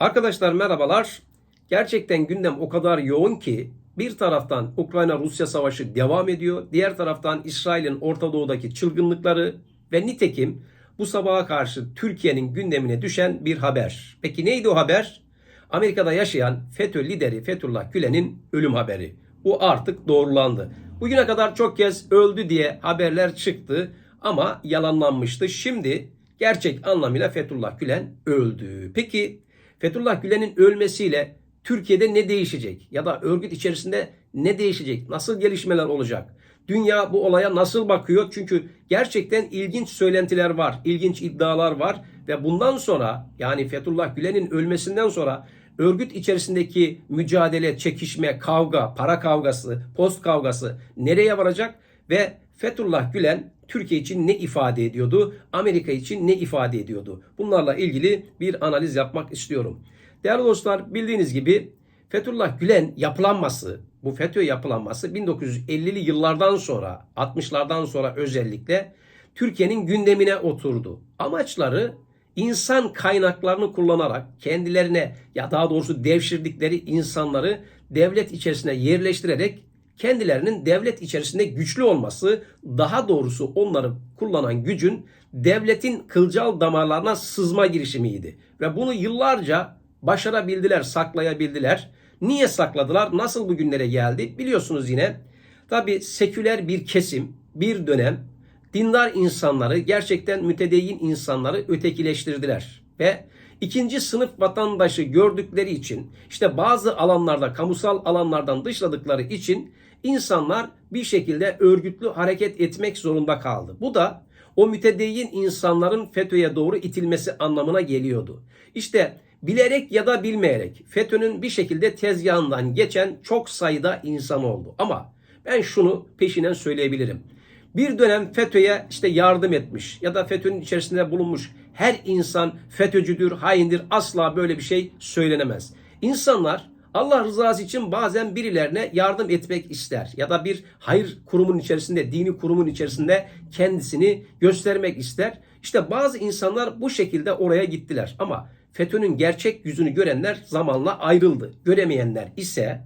Arkadaşlar merhabalar. Gerçekten gündem o kadar yoğun ki bir taraftan Ukrayna-Rusya savaşı devam ediyor. Diğer taraftan İsrail'in Orta Doğu'daki çılgınlıkları ve nitekim bu sabaha karşı Türkiye'nin gündemine düşen bir haber. Peki neydi o haber? Amerika'da yaşayan FETÖ lideri Fethullah Gülen'in ölüm haberi. Bu artık doğrulandı. Bugüne kadar çok kez öldü diye haberler çıktı ama yalanlanmıştı. Şimdi gerçek anlamıyla Fethullah Gülen öldü. Peki Fethullah Gülen'in ölmesiyle Türkiye'de ne değişecek? Ya da örgüt içerisinde ne değişecek? Nasıl gelişmeler olacak? Dünya bu olaya nasıl bakıyor? Çünkü gerçekten ilginç söylentiler var, ilginç iddialar var ve bundan sonra yani Fethullah Gülen'in ölmesinden sonra örgüt içerisindeki mücadele, çekişme, kavga, para kavgası, post kavgası nereye varacak ve Fethullah Gülen Türkiye için ne ifade ediyordu? Amerika için ne ifade ediyordu? Bunlarla ilgili bir analiz yapmak istiyorum. Değerli dostlar bildiğiniz gibi Fethullah Gülen yapılanması, bu FETÖ yapılanması 1950'li yıllardan sonra, 60'lardan sonra özellikle Türkiye'nin gündemine oturdu. Amaçları insan kaynaklarını kullanarak kendilerine ya daha doğrusu devşirdikleri insanları devlet içerisine yerleştirerek kendilerinin devlet içerisinde güçlü olması, daha doğrusu onları kullanan gücün devletin kılcal damarlarına sızma girişimiydi. Ve bunu yıllarca başarabildiler, saklayabildiler. Niye sakladılar? Nasıl bugünlere geldi? Biliyorsunuz yine. Tabi seküler bir kesim, bir dönem dindar insanları, gerçekten mütedeyyin insanları ötekileştirdiler. Ve ikinci sınıf vatandaşı gördükleri için, işte bazı alanlarda, kamusal alanlardan dışladıkları için insanlar bir şekilde örgütlü hareket etmek zorunda kaldı. Bu da o mütedeyyin insanların FETÖ'ye doğru itilmesi anlamına geliyordu. İşte bilerek ya da bilmeyerek FETÖ'nün bir şekilde tezgahından geçen çok sayıda insan oldu. Ama ben şunu peşinen söyleyebilirim. Bir dönem FETÖ'ye işte yardım etmiş ya da FETÖ'nün içerisinde bulunmuş her insan FETÖ'cüdür, haindir asla böyle bir şey söylenemez. İnsanlar Allah rızası için bazen birilerine yardım etmek ister ya da bir hayır kurumun içerisinde, dini kurumun içerisinde kendisini göstermek ister. İşte bazı insanlar bu şekilde oraya gittiler ama FETÖ'nün gerçek yüzünü görenler zamanla ayrıldı. Göremeyenler ise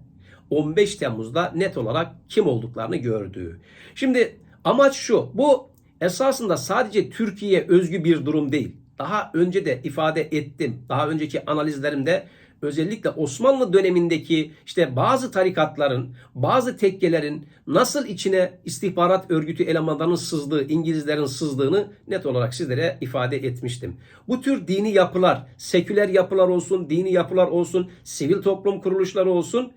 15 Temmuz'da net olarak kim olduklarını gördü. Şimdi amaç şu. Bu esasında sadece Türkiye özgü bir durum değil. Daha önce de ifade ettim. Daha önceki analizlerimde özellikle Osmanlı dönemindeki işte bazı tarikatların, bazı tekkelerin nasıl içine istihbarat örgütü elemanlarının sızdığı, İngilizlerin sızdığını net olarak sizlere ifade etmiştim. Bu tür dini yapılar, seküler yapılar olsun, dini yapılar olsun, sivil toplum kuruluşları olsun,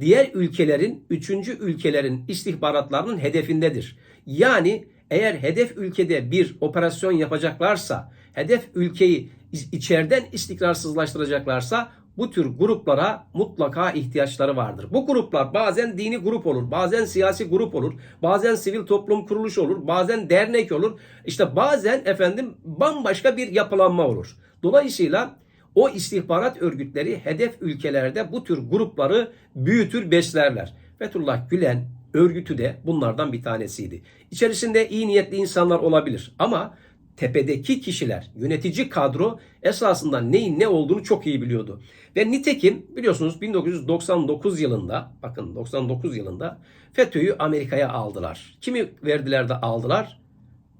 diğer ülkelerin, üçüncü ülkelerin istihbaratlarının hedefindedir. Yani eğer hedef ülkede bir operasyon yapacaklarsa, hedef ülkeyi içeriden istikrarsızlaştıracaklarsa bu tür gruplara mutlaka ihtiyaçları vardır. Bu gruplar bazen dini grup olur, bazen siyasi grup olur, bazen sivil toplum kuruluşu olur, bazen dernek olur. İşte bazen efendim bambaşka bir yapılanma olur. Dolayısıyla o istihbarat örgütleri hedef ülkelerde bu tür grupları büyütür, beslerler. Fethullah Gülen örgütü de bunlardan bir tanesiydi. İçerisinde iyi niyetli insanlar olabilir ama tepedeki kişiler, yönetici kadro esasında neyin ne olduğunu çok iyi biliyordu. Ve nitekim biliyorsunuz 1999 yılında, bakın 99 yılında FETÖ'yü Amerika'ya aldılar. Kimi verdiler de aldılar?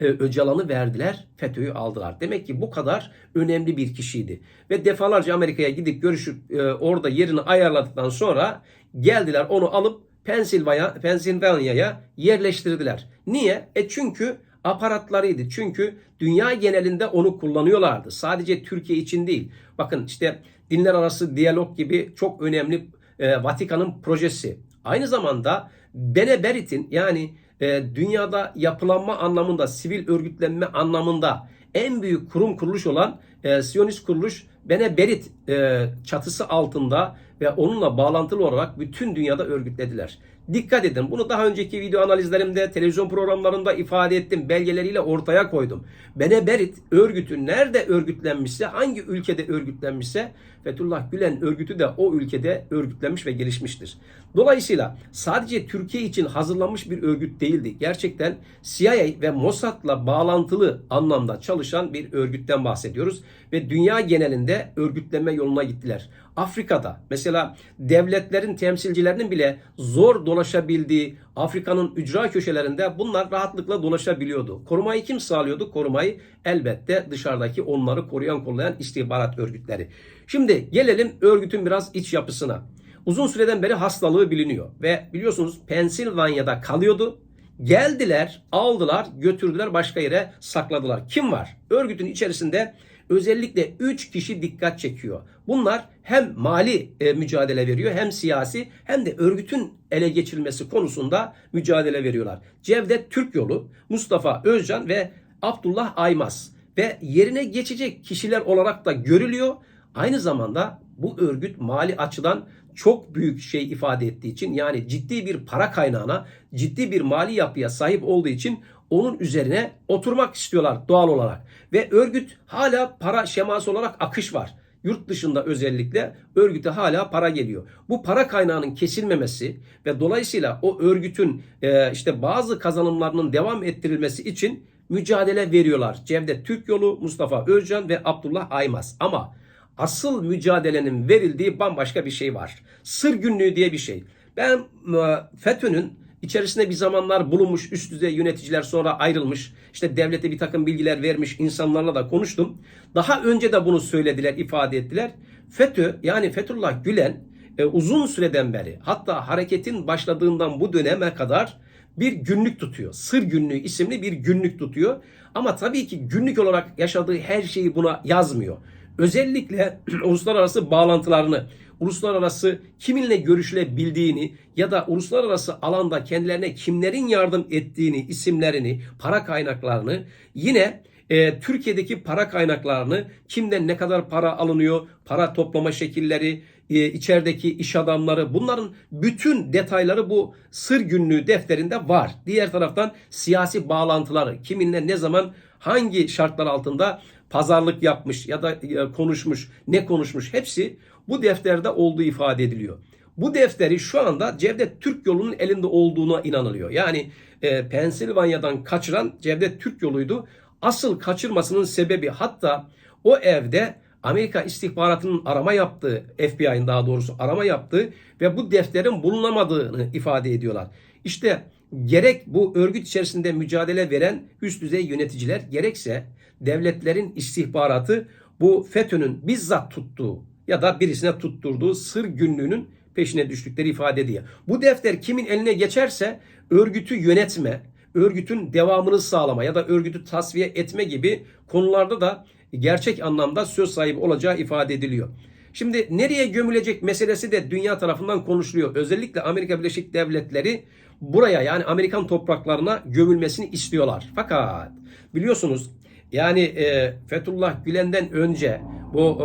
Ee, Öcalan'ı verdiler, FETÖ'yü aldılar. Demek ki bu kadar önemli bir kişiydi. Ve defalarca Amerika'ya gidip görüşüp e, orada yerini ayarladıktan sonra geldiler onu alıp Pensilvanya, Pensilvanya'ya yerleştirdiler. Niye? E çünkü aparatlarıydı. Çünkü dünya genelinde onu kullanıyorlardı. Sadece Türkiye için değil. Bakın işte dinler arası diyalog gibi çok önemli e, Vatikan'ın projesi. Aynı zamanda Beneberit'in yani e, dünyada yapılanma anlamında, sivil örgütlenme anlamında en büyük kurum kuruluş olan e, Siyonist kuruluş Beneberit e, çatısı altında ve onunla bağlantılı olarak bütün dünyada örgütlediler. Dikkat edin bunu daha önceki video analizlerimde, televizyon programlarında ifade ettim. Belgeleriyle ortaya koydum. Beneberit örgütü nerede örgütlenmişse, hangi ülkede örgütlenmişse Fethullah Gülen örgütü de o ülkede örgütlenmiş ve gelişmiştir. Dolayısıyla sadece Türkiye için hazırlanmış bir örgüt değildi. Gerçekten CIA ve Mossad'la bağlantılı anlamda çalışan bir örgütten bahsediyoruz. ve dünya genelinde örgütlenme yoluna gittiler. Afrika'da mesela devletlerin temsilcilerinin bile zor dolaşabildiği Afrika'nın ücra köşelerinde bunlar rahatlıkla dolaşabiliyordu. Korumayı kim sağlıyordu? Korumayı elbette dışarıdaki onları koruyan kollayan istihbarat örgütleri. Şimdi gelelim örgütün biraz iç yapısına. Uzun süreden beri hastalığı biliniyor ve biliyorsunuz Pensilvanya'da kalıyordu. Geldiler, aldılar, götürdüler başka yere sakladılar. Kim var? Örgütün içerisinde özellikle 3 kişi dikkat çekiyor. Bunlar hem mali e, mücadele veriyor hem siyasi hem de örgütün ele geçirilmesi konusunda mücadele veriyorlar. Cevdet Türk Yolu, Mustafa Özcan ve Abdullah Aymaz ve yerine geçecek kişiler olarak da görülüyor. Aynı zamanda bu örgüt mali açıdan çok büyük şey ifade ettiği için yani ciddi bir para kaynağına, ciddi bir mali yapıya sahip olduğu için onun üzerine oturmak istiyorlar doğal olarak. Ve örgüt hala para şeması olarak akış var. Yurt dışında özellikle örgüte hala para geliyor. Bu para kaynağının kesilmemesi ve dolayısıyla o örgütün e, işte bazı kazanımlarının devam ettirilmesi için mücadele veriyorlar. Cevdet Türk Yolu, Mustafa Özcan ve Abdullah Aymaz. Ama asıl mücadelenin verildiği bambaşka bir şey var. Sır günlüğü diye bir şey. Ben e, FETÖ'nün içerisinde bir zamanlar bulunmuş üst düzey yöneticiler sonra ayrılmış. İşte devlete bir takım bilgiler vermiş insanlarla da konuştum. Daha önce de bunu söylediler, ifade ettiler. FETÖ yani Fethullah Gülen e, uzun süreden beri hatta hareketin başladığından bu döneme kadar bir günlük tutuyor. Sır günlüğü isimli bir günlük tutuyor. Ama tabii ki günlük olarak yaşadığı her şeyi buna yazmıyor. Özellikle uluslararası bağlantılarını, uluslararası kiminle görüşülebildiğini ya da uluslararası alanda kendilerine kimlerin yardım ettiğini, isimlerini, para kaynaklarını yine e, Türkiye'deki para kaynaklarını kimden ne kadar para alınıyor, para toplama şekilleri, e, içerideki iş adamları bunların bütün detayları bu sır günlüğü defterinde var. Diğer taraftan siyasi bağlantıları kiminle ne zaman hangi şartlar altında pazarlık yapmış ya da e, konuşmuş, ne konuşmuş hepsi bu defterde olduğu ifade ediliyor. Bu defteri şu anda Cevdet Türk yolunun elinde olduğuna inanılıyor. Yani e, Pensilvanya'dan kaçıran Cevdet Türk yoluydu. Asıl kaçırmasının sebebi hatta o evde Amerika istihbaratının arama yaptığı, FBI'nin daha doğrusu arama yaptığı ve bu defterin bulunamadığını ifade ediyorlar. İşte gerek bu örgüt içerisinde mücadele veren üst düzey yöneticiler gerekse devletlerin istihbaratı bu FETÖ'nün bizzat tuttuğu ya da birisine tutturduğu sır günlüğünün peşine düştükleri ifade ediyor. Bu defter kimin eline geçerse örgütü yönetme, örgütün devamını sağlama ya da örgütü tasfiye etme gibi konularda da gerçek anlamda söz sahibi olacağı ifade ediliyor. Şimdi nereye gömülecek meselesi de dünya tarafından konuşuluyor. Özellikle Amerika Birleşik Devletleri buraya yani Amerikan topraklarına gömülmesini istiyorlar. Fakat biliyorsunuz yani e, Fethullah Gülen'den önce bu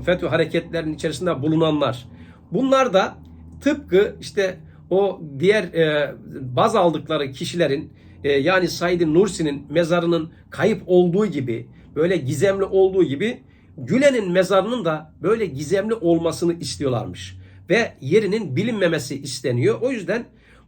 e, FETÖ hareketlerinin içerisinde bulunanlar bunlar da tıpkı işte o diğer e, baz aldıkları kişilerin e, yani Said Nursi'nin mezarının kayıp olduğu gibi böyle gizemli olduğu gibi Gülen'in mezarının da böyle gizemli olmasını istiyorlarmış. Ve yerinin bilinmemesi isteniyor. O yüzden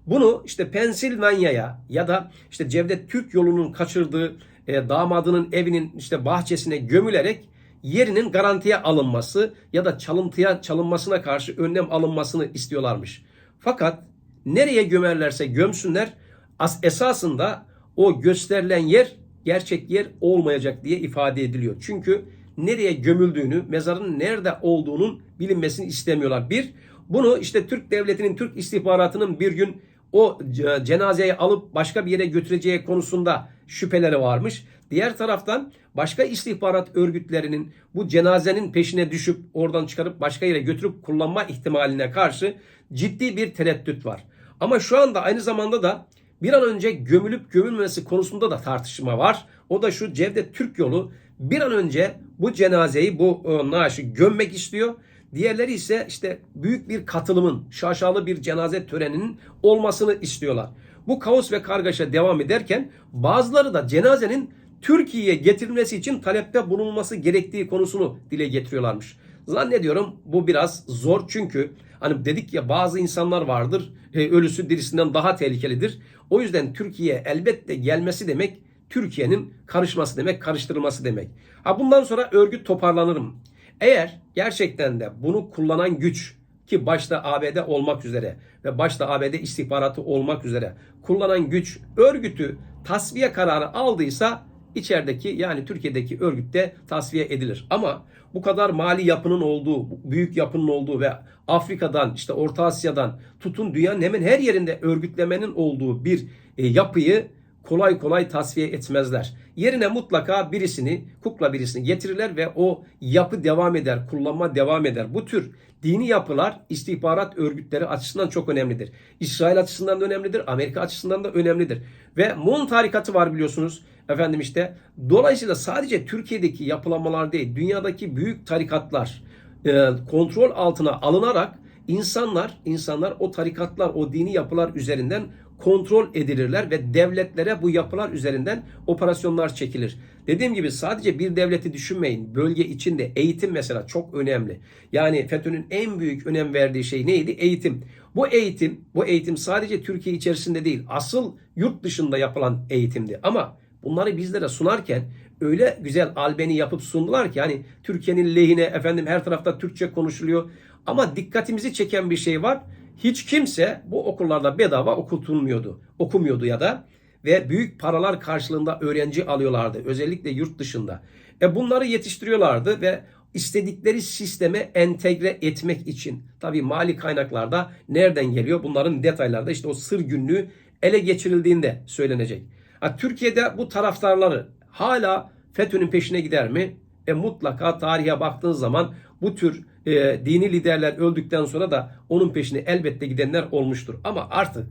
bunu işte Pensilvanya'ya ya da işte Cevdet Türk yolunun kaçırdığı e, damadının evinin işte bahçesine gömülerek yerinin garantiye alınması ya da çalıntıya çalınmasına karşı önlem alınmasını istiyorlarmış. Fakat nereye gömerlerse gömsünler as esasında o gösterilen yer gerçek yer olmayacak diye ifade ediliyor. Çünkü nereye gömüldüğünü, mezarın nerede olduğunun bilinmesini istemiyorlar. Bir, bunu işte Türk devletinin, Türk istihbaratının bir gün o cenazeyi alıp başka bir yere götüreceği konusunda şüpheleri varmış. Diğer taraftan başka istihbarat örgütlerinin bu cenazenin peşine düşüp oradan çıkarıp başka yere götürüp kullanma ihtimaline karşı ciddi bir tereddüt var. Ama şu anda aynı zamanda da bir an önce gömülüp gömülmesi konusunda da tartışma var. O da şu Cevdet Türk yolu bir an önce bu cenazeyi, bu e, naaşı gömmek istiyor. Diğerleri ise işte büyük bir katılımın, şaşalı bir cenaze töreninin olmasını istiyorlar. Bu kaos ve kargaşa devam ederken bazıları da cenazenin Türkiye'ye getirilmesi için talepte bulunması gerektiği konusunu dile getiriyorlarmış. Zannediyorum bu biraz zor çünkü hani dedik ya bazı insanlar vardır e, ölüsü dirisinden daha tehlikelidir. O yüzden Türkiye elbette gelmesi demek Türkiye'nin karışması demek, karıştırılması demek. Ha bundan sonra örgüt toparlanırım. Eğer gerçekten de bunu kullanan güç ki başta ABD olmak üzere ve başta ABD istihbaratı olmak üzere kullanan güç örgütü tasfiye kararı aldıysa içerideki yani Türkiye'deki örgütte tasfiye edilir. Ama bu kadar mali yapının olduğu, büyük yapının olduğu ve Afrika'dan işte Orta Asya'dan tutun dünyanın hemen her yerinde örgütlemenin olduğu bir e, yapıyı kolay kolay tasfiye etmezler. Yerine mutlaka birisini, kukla birisini getirirler ve o yapı devam eder, kullanma devam eder. Bu tür dini yapılar istihbarat örgütleri açısından çok önemlidir. İsrail açısından da önemlidir, Amerika açısından da önemlidir. Ve Mon tarikatı var biliyorsunuz. Efendim işte dolayısıyla sadece Türkiye'deki yapılanmalar değil, dünyadaki büyük tarikatlar e, kontrol altına alınarak insanlar insanlar o tarikatlar, o dini yapılar üzerinden kontrol edilirler ve devletlere bu yapılar üzerinden operasyonlar çekilir. Dediğim gibi sadece bir devleti düşünmeyin. Bölge içinde eğitim mesela çok önemli. Yani FETÖ'nün en büyük önem verdiği şey neydi? Eğitim. Bu eğitim, bu eğitim sadece Türkiye içerisinde değil, asıl yurt dışında yapılan eğitimdi. Ama bunları bizlere sunarken öyle güzel albeni yapıp sundular ki hani Türkiye'nin lehine efendim her tarafta Türkçe konuşuluyor. Ama dikkatimizi çeken bir şey var. Hiç kimse bu okullarda bedava okutulmuyordu. Okumuyordu ya da ve büyük paralar karşılığında öğrenci alıyorlardı. Özellikle yurt dışında. E bunları yetiştiriyorlardı ve istedikleri sisteme entegre etmek için. Tabii mali kaynaklarda nereden geliyor? Bunların detaylarda işte o sır günlüğü ele geçirildiğinde söylenecek. Ha, Türkiye'de bu taraftarları hala FETÖ'nün peşine gider mi? E mutlaka tarihe baktığın zaman bu tür e, dini liderler öldükten sonra da onun peşine elbette gidenler olmuştur. Ama artık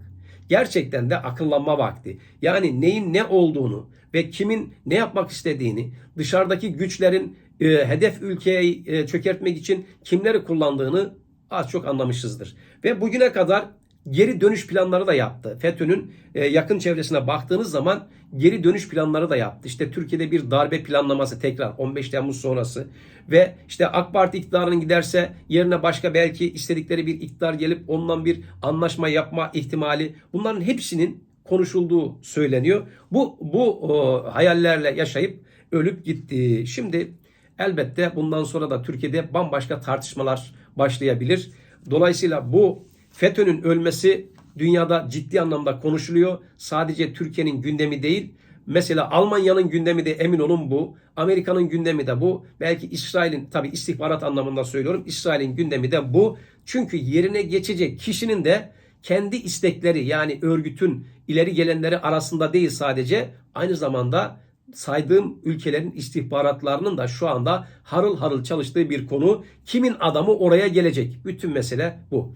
gerçekten de akıllanma vakti. Yani neyin ne olduğunu ve kimin ne yapmak istediğini, dışarıdaki güçlerin e, hedef ülkeyi e, çökertmek için kimleri kullandığını az çok anlamışızdır. Ve bugüne kadar geri dönüş planları da yaptı. FETÖ'nün e, yakın çevresine baktığınız zaman geri dönüş planları da yaptı. İşte Türkiye'de bir darbe planlaması tekrar 15 Temmuz sonrası ve işte AK Parti iktidarının giderse yerine başka belki istedikleri bir iktidar gelip ondan bir anlaşma yapma ihtimali bunların hepsinin konuşulduğu söyleniyor. Bu bu o, hayallerle yaşayıp ölüp gitti. Şimdi elbette bundan sonra da Türkiye'de bambaşka tartışmalar başlayabilir. Dolayısıyla bu FETÖ'nün ölmesi dünyada ciddi anlamda konuşuluyor. Sadece Türkiye'nin gündemi değil. Mesela Almanya'nın gündemi de emin olun bu. Amerika'nın gündemi de bu. Belki İsrail'in tabi istihbarat anlamında söylüyorum. İsrail'in gündemi de bu. Çünkü yerine geçecek kişinin de kendi istekleri yani örgütün ileri gelenleri arasında değil sadece aynı zamanda saydığım ülkelerin istihbaratlarının da şu anda harıl harıl çalıştığı bir konu. Kimin adamı oraya gelecek? Bütün mesele bu.